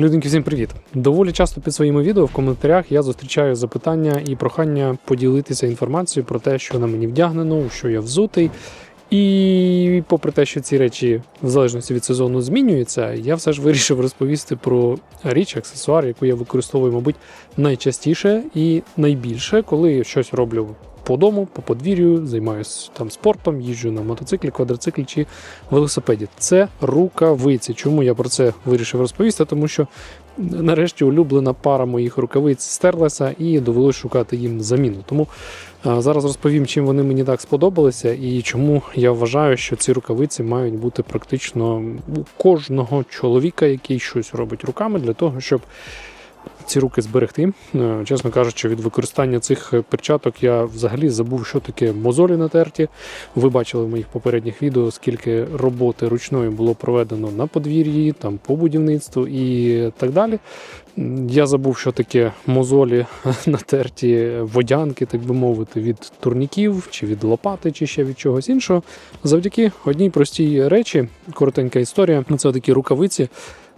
Люденьки, всім привіт! Доволі часто під своїми відео в коментарях я зустрічаю запитання і прохання поділитися інформацією про те, що на мені вдягнено, що я взутий. І попри те, що ці речі в залежності від сезону змінюються, я все ж вирішив розповісти про річ, аксесуар, яку я використовую, мабуть, найчастіше і найбільше, коли щось роблю по дому, по подвір'ю, займаюся там спортом, їжджу на мотоциклі, квадроциклі чи велосипеді. Це рукавиці. Чому я про це вирішив розповісти? Тому що нарешті улюблена пара моїх рукавиць стерлася і довелось шукати їм заміну. Тому зараз розповім, чим вони мені так сподобалися, і чому я вважаю, що ці рукавиці мають бути практично у кожного чоловіка, який щось робить руками, для того, щоб ці руки зберегти. Е, Чесно кажучи, від використання цих перчаток я взагалі забув, що таке мозолі натерті. Ви бачили в моїх попередніх відео, скільки роботи ручної було проведено на подвір'ї, там по будівництву і так далі. Я забув, що таке мозолі натерті водянки, так би мовити, від турніків чи від лопати, чи ще від чогось іншого. Завдяки одній простій речі, коротенька історія. Це такі рукавиці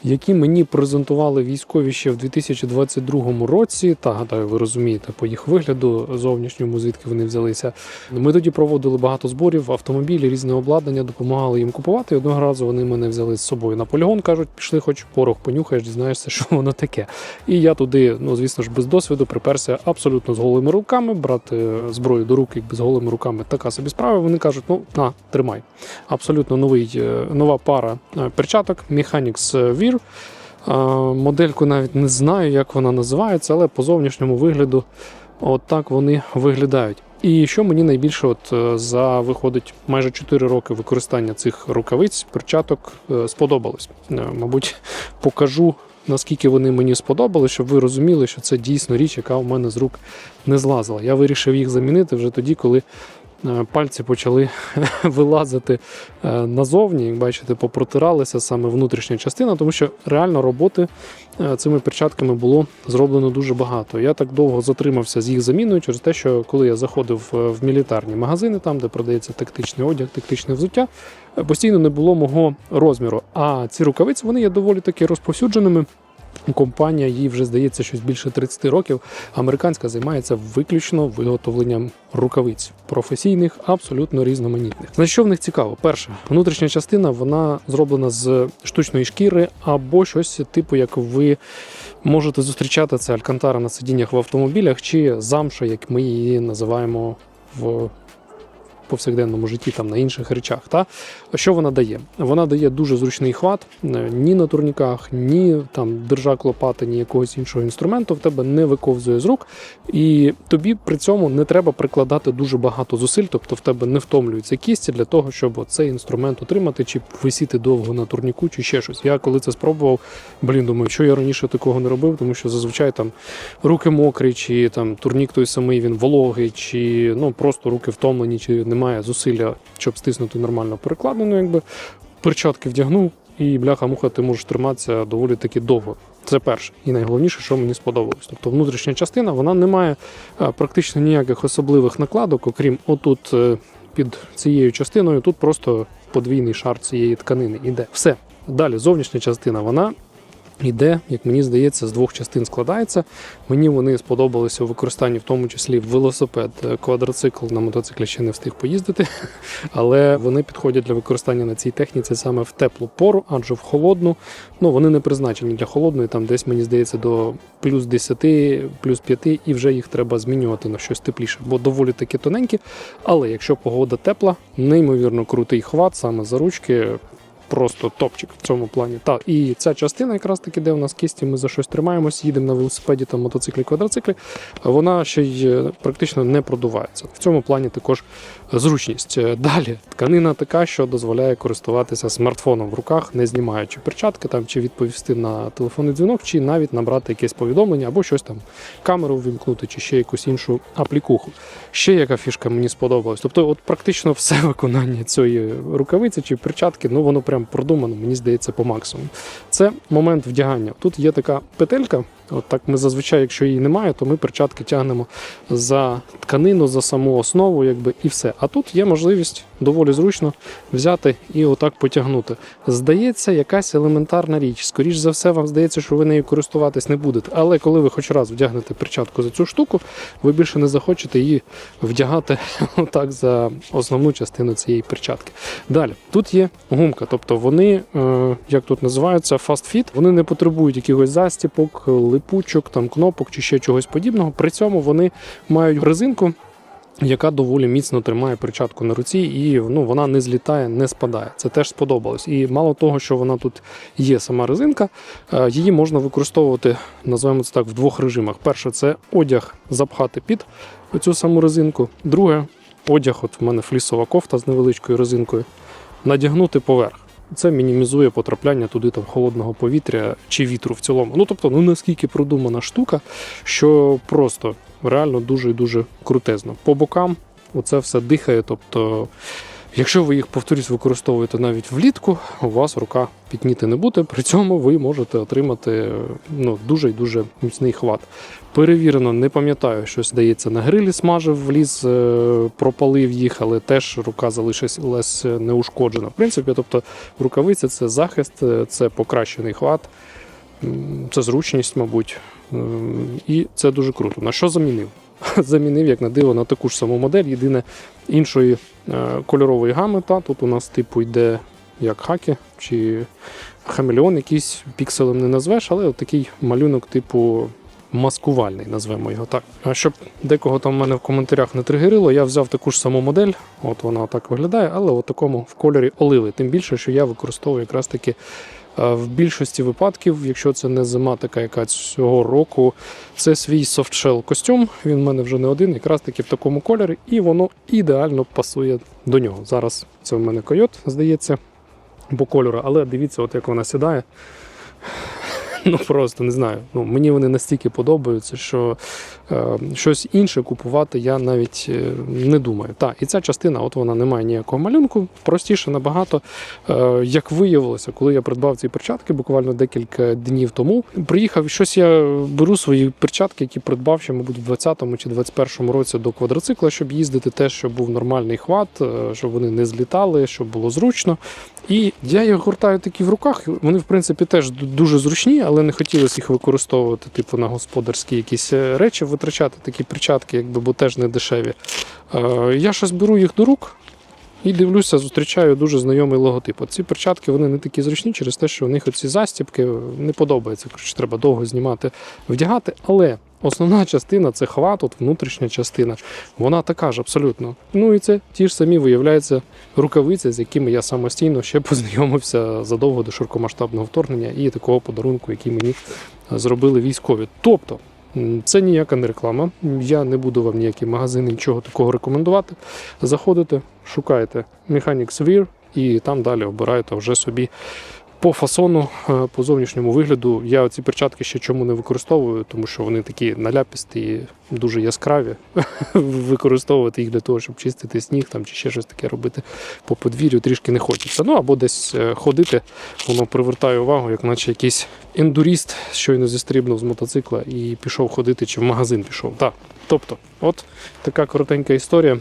які мені презентували військові ще в 2022 році. Та гадаю, ви розумієте, по їх вигляду зовнішньому, звідки вони взялися. Ми тоді проводили багато зборів, автомобілі, різне обладнання, допомагали їм купувати. І одного разу вони мене взяли з собою на полігон. кажуть, пішли, хоч порох понюхаєш, дізнаєшся, що воно таке. І я туди, ну звісно ж, без досвіду приперся абсолютно з голими руками. Брати зброю до рук, якби з голими руками така собі справа. Вони кажуть, ну на тримай. Абсолютно новий е, нова пара е, перчаток Mechanics Vir. Е, Модельку навіть не знаю, як вона називається, але по зовнішньому вигляду от так вони виглядають. І що мені найбільше, от е, за виходить майже 4 роки використання цих рукавиць, перчаток е, сподобалось. Е, Мабуть, покажу. Наскільки вони мені сподобались, щоб ви розуміли, що це дійсно річ, яка у мене з рук не злазила. Я вирішив їх замінити вже тоді, коли пальці почали вилазити е, назовні. Як бачите, попротиралися саме внутрішня частина, тому що реально роботи е, цими перчатками було зроблено дуже багато. Я так довго затримався з їх заміною через те, що коли я заходив е, в мілітарні магазини, там де продається тактичний одяг, тактичне взуття, е, постійно не було мого розміру. А ці рукавиці вони є доволі таки розповсюдженими. Компанія їй вже здається щось більше 30 років. Американська займається виключно виготовленням рукавиць професійних, абсолютно різноманітних. На що в них цікаво? Перше, внутрішня частина вона зроблена з штучної шкіри або щось типу, як ви можете зустрічати це алькантара на сидіннях в автомобілях, чи замша, як ми її називаємо в повсякденному житті, там на інших речах. Та що вона дає? Вона дає дуже зручний хват. Е, Ні на турніках, ні там держак лопати, ні якогось іншого інструменту в тебе не виковзує з рук, і тобі при цьому не треба прикладати дуже багато зусиль, тобто в тебе не втомлюються кісті для того, щоб цей інструмент отримати, чи висіти довго на турніку, чи ще щось. Я коли це спробував, блін, думаю, що я раніше такого не робив, тому що зазвичай там руки мокрі, чи там турнік той самий він вологий, чи ну просто руки втомлені, чи немає зусилля, щоб стиснути нормально перекладину, якби перчатки вдягнув, і бляха-муха, ти можеш триматися доволі таки довго. Це перше і найголовніше, що мені сподобалось. Тобто внутрішня частина вона не має е, практично ніяких особливих накладок, окрім отут е, під цією частиною, тут просто подвійний шар цієї тканини іде. Все. Далі зовнішня частина вона іде, як мені здається, з двох частин складається. Мені вони сподобалися у використанні, в тому числі велосипед, е, квадроцикл на мотоциклі ще не встиг поїздити, але вони підходять для використання на цій техніці саме в теплу пору, адже в холодну. Ну вони не призначені для холодної, там десь мені здається до плюс 10, плюс 5, і вже їх треба змінювати на щось тепліше, бо доволі таки тоненькі. Але якщо погода тепла, неймовірно крутий хват саме за ручки. Просто топчик в цьому плані. Так, і ця частина, якраз таки, де у нас кисті, ми за щось тримаємось, їдемо на велосипеді, там мотоциклі, квадроциклі, вона ще й е, практично не продувається. В цьому плані також зручність. Е, Далі тканина така, що дозволяє користуватися смартфоном в руках, не знімаючи перчатки, там чи відповісти на телефонний дзвінок, чи навіть набрати якесь повідомлення, або щось там камеру ввімкнути, чи ще якусь іншу аплікуху. Ще яка фішка мені сподобалась. Тобто, от практично все виконання цієї рукавиці чи перчатки, ну воно прям прям продумано, мені здається, по максимуму. Це момент вдягання. Тут є така петелька. От так ми зазвичай, якщо її немає, то ми перчатки тягнемо за тканину, за саму основу, якби і все. А тут є можливість доволі зручно взяти і отак потягнути. Здається, якась елементарна річ. Скоріш за все, вам здається, що ви нею користуватись не будете. Але коли ви хоч раз вдягнете перчатку за цю штуку, ви більше не захочете її вдягати отак за основну частину цієї перчатки. Далі тут є гумка, тобто вони, е, як тут називаються, fit, вони не потребують якихось застіпок, липучок, там кнопок чи ще чогось подібного. При цьому вони мають резинку. Яка доволі міцно тримає перчатку на руці, і ну, вона не злітає, не спадає. Це теж сподобалось. І мало того, що вона тут є сама резинка, е, її можна використовувати, називаємо це так, в двох режимах. Перше, це одяг запхати під цю саму резинку. Друге, одяг, от в мене флісова кофта з невеличкою резинкою, надягнути поверх. Це мінімізує потрапляння туди там холодного повітря чи вітру в цілому. Ну тобто, ну наскільки продумана штука, що просто реально дуже і дуже крутезно. По бокам оце все дихає. Тобто, якщо ви їх повторюсь, використовуєте навіть влітку, у вас рука підніти не буде. При цьому ви можете отримати ну, дуже і дуже міцний хват. Перевірено, не пам'ятаю, що здається, на грилі смажив в ліс, е, пропалив їх, але теж рука залишилась неушкоджена. В принципі, тобто рукавиця це захист, е, це покращений хват, це зручність, мабуть. І це дуже круто. На що замінив? Замінив, як на диво, на таку ж саму модель. Єдине іншої е, кольорової гами. Та тут у нас типу йде як хаки чи хамелеон, якийсь пікселем не назвеш, але от такий малюнок, типу. Маскувальний, назвемо його так. А щоб декого там в мене в коментарях не тригерило, я взяв таку ж саму модель, от вона так виглядає, але от такому в кольорі оливи. Тим більше, що я використовую якраз таки в більшості випадків, якщо це не зима, така яка цього року, це свій софтшел костюм. Він в мене вже не один, якраз таки в такому кольорі, і воно ідеально пасує до нього. Зараз це в мене койот, здається, по кольору, але дивіться, от як вона сідає. Ну просто не знаю. Ну мені вони настільки подобаються, що е, щось інше купувати я навіть е, не думаю. Так, і ця частина, от вона не має ніякого малюнку, простіше набагато. Е, як виявилося, коли я придбав ці перчатки буквально декілька днів тому, приїхав щось. Я беру свої перчатки, які придбав ще, мабуть, в 20-му чи 21-му році до квадроцикла, щоб їздити, теж щоб був нормальний хват, е, щоб вони не злітали, щоб було зручно. І я їх гуртаю такі в руках. Вони, в принципі, теж дуже зручні, але не хотілося їх використовувати, типу, на господарські якісь е, речі, витрачати такі перчатки, якби, бо теж не дешеві. Е, я щось беру їх до рук. І дивлюся, зустрічаю дуже знайомий логотип. Ці перчатки вони не такі зручні через те, що у них оці застібки не подобається. Треба довго знімати, вдягати. Але основна частина це хват, от внутрішня частина. Вона така ж абсолютно. Ну і це ті ж самі виявляються рукавиці, з якими я самостійно ще познайомився задовго до широкомасштабного вторгнення і такого подарунку, який мені зробили військові. Тобто. Це ніяка не реклама. Я не буду вам ніякі магазини нічого такого рекомендувати. Заходите, шукаєте Mechanics Wear і там далі обираєте вже собі по фасону, е, по зовнішньому вигляду. Я ці перчатки ще чому не використовую, тому що вони такі наляпісті, дуже яскраві. Використовувати їх для того, щоб чистити сніг там, чи ще щось таке робити по подвір'ю трішки не хочеться. Ну або десь е, ходити, воно привертає увагу, як наче якийсь ендуріст щойно зістрібнув з мотоцикла і пішов ходити, чи в магазин пішов. Так. Тобто, от така коротенька історія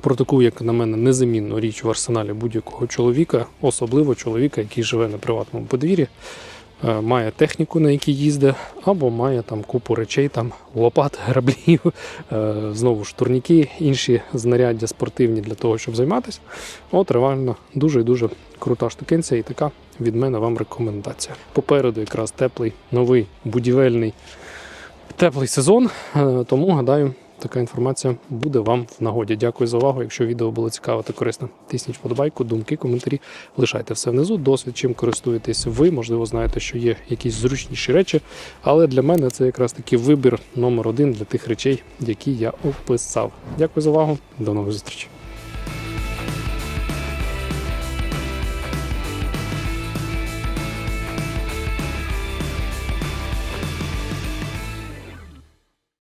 про таку, як на мене, незамінну річ в арсеналі будь-якого чоловіка, особливо чоловіка, який живе на приватному подвір'ї, е, має техніку, на якій їздить, або має там купу речей, там лопат, граблів, е, знову ж турніки, інші знаряддя спортивні для того, щоб займатися. От реально дуже і дуже крута штукенця, і така від мене вам рекомендація. Попереду якраз теплий, новий будівельний теплий сезон, е, тому гадаю. Така інформація буде вам в нагоді. Дякую за увагу. Якщо відео було цікаво та корисно, тисніть вподобайку, думки, коментарі. Лишайте все внизу. Досвід, чим користуєтесь ви. Можливо, знаєте, що є якісь зручніші речі. Але для мене це якраз таки вибір номер один для тих речей, які я описав. Дякую за увагу. До нових зустрічей.